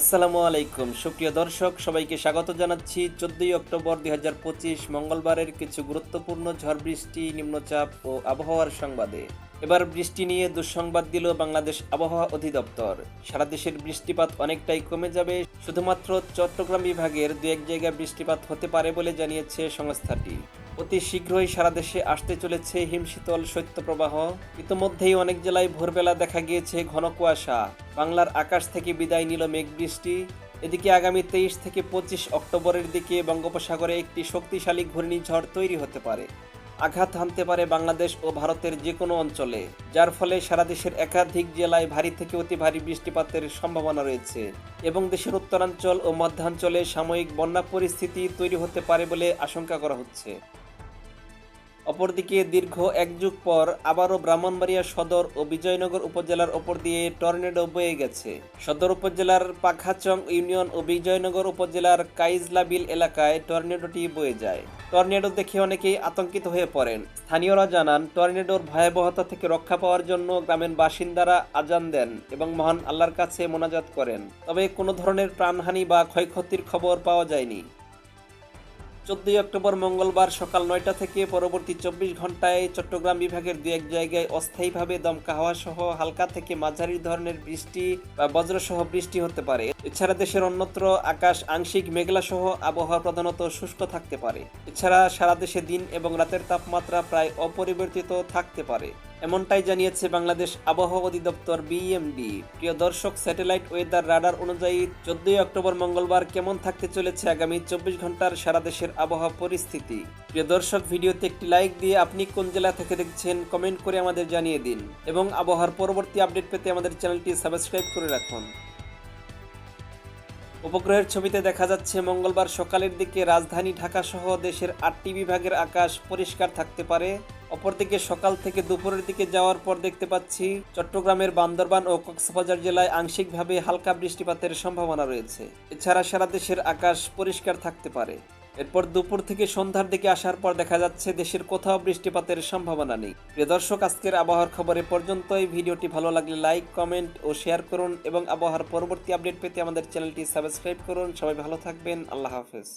আসসালামু আলাইকুম। সুপ্রিয় দর্শক, সবাইকে স্বাগত জানাচ্ছি। চোদ্দই অক্টোবর দুই হাজার পঁচিশ মঙ্গলবারের কিছু গুরুত্বপূর্ণ ঝড় বৃষ্টি, নিম্নচাপ ও আবহাওয়ার সংবাদে। এবার বৃষ্টি নিয়ে দুঃসংবাদ দিল বাংলাদেশ আবহাওয়া অধিদপ্তর। সারা দেশের বৃষ্টিপাত অনেকটাই কমে যাবে। শুধুমাত্র চট্টগ্রাম বিভাগের দু এক জায়গায় বৃষ্টিপাত হতে পারে বলে জানিয়েছে সংস্থাটি। অতি শীঘ্রই সারা দেশে আসতে চলেছে হিমশীতল শৈত্যপ্রবাহ। ইতোমধ্যেই অনেক জেলায় ভোরবেলা দেখা গিয়েছে ঘন কুয়াশা। বাংলার আকাশ থেকে বিদায় নিল মেঘ বৃষ্টি। এদিকে আগামী তেইশ থেকে পঁচিশ অক্টোবরের দিকে বঙ্গোপসাগরে একটি শক্তিশালী ঘূর্ণিঝড় তৈরি হতে পারে। আঘাত হানতে পারে বাংলাদেশ ও ভারতের যে কোনো অঞ্চলে, যার ফলে সারা দেশের একাধিক জেলায় ভারী থেকে অতি ভারী বৃষ্টিপাতের সম্ভাবনা রয়েছে এবং দেশের উত্তরাঞ্চল ও মধ্যাঞ্চলে সাময়িক বন্যা পরিস্থিতি তৈরি হতে পারে বলে আশঙ্কা করা হচ্ছে। অপরদিকে দীর্ঘ এক যুগ পর আবারও ব্রাহ্মণবাড়িয়া সদর ও বিজয়নগর উপজেলার ওপর দিয়ে টর্নেডো বয়ে গেছে। সদর উপজেলার পাখাচং ইউনিয়ন ও বিজয়নগর উপজেলার কাইজলাবিল এলাকায় টর্নেডোটি বয়ে যায়। টর্নেডো দেখে অনেকেই আতঙ্কিত হয়ে পড়েন। স্থানীয়রা জানান, টর্নেডোর ভয়াবহতা থেকে রক্ষা পাওয়ার জন্য গ্রামের বাসিন্দারা আজান দেন এবং মহান আল্লাহর কাছে মোনাজাত করেন। তবে কোনো ধরনের প্রাণহানি বা ক্ষয়ক্ষতির খবর পাওয়া যায়নি। চোদ্দই অক্টোবর মঙ্গলবার সকাল নয়টা থেকে পরবর্তী চব্বিশ ঘন্টায় চট্টগ্রাম বিভাগের দু এক জায়গায় অস্থায়ীভাবে দমকা হাওয়া সহ হালকা থেকে মাঝারি ধরনের বৃষ্টি বা বজ্রসহ বৃষ্টি হতে পারে। এছাড়া দেশের অন্যত্র আকাশ আংশিক মেঘলা সহ আবহাওয়া প্রধানত শুষ্ক থাকতে পারে। এছাড়া সারা দেশে দিন এবং রাতের তাপমাত্রা প্রায় অপরিবর্তিত থাকতে পারে। এমনটাই জানিয়েছে বাংলাদেশ আবহাওয়া অধিদপ্তর বিএমডি প্রিয় দর্শক, স্যাটেলাইট ওয়েদার রাডার অনুযায়ী চোদ্দই অক্টোবর মঙ্গলবার কেমন থাকতে চলেছে আগামী চব্বিশ ঘণ্টার সারা দেশের আবহাওয়া পরিস্থিতি? প্রিয় দর্শক, ভিডিওতে একটি লাইক দিয়ে আপনি কোন জেলা থেকে দেখছেন কমেন্ট করে আমাদের জানিয়ে দিন এবং আবহাওয়ার পরবর্তী আপডেট পেতে আমাদের চ্যানেলটি সাবস্ক্রাইব করে রাখুন। উপগ্রহের ছবিতে দেখা যাচ্ছে, মঙ্গলবার সকালের দিকে রাজধানী ঢাকা সহ দেশের আটটি বিভাগের আকাশ পরিষ্কার থাকতে পারে। অপরদিকে সকাল থেকে দুপুরের দিকে যাওয়ার পর দেখতে পাচ্ছি চট্টগ্রামের বান্দরবান ও কক্সবাজার জেলায় আংশিকভাবে হালকা বৃষ্টিপাতের সম্ভাবনা রয়েছে। এছাড়া সারা দেশের আকাশ পরিষ্কার থাকতে পারে। এরপর দুপুর থেকে সন্ধ্যার দিকে আসার পর দেখা যাচ্ছে দেশের কোথাও বৃষ্টিপাতের সম্ভাবনা নেই। প্রিয় দর্শক, আজকের আবহাওয়ার খবরে পর্যন্তই। ভিডিওটি ভালো লাগলে লাইক, কমেন্ট ও শেয়ার করুন এবং আবহাওয়ার পরবর্তী আপডেট পেতে আমাদের চ্যানেলটি সাবস্ক্রাইব করুন। সবাই ভালো থাকবেন। আল্লাহ হাফেজ।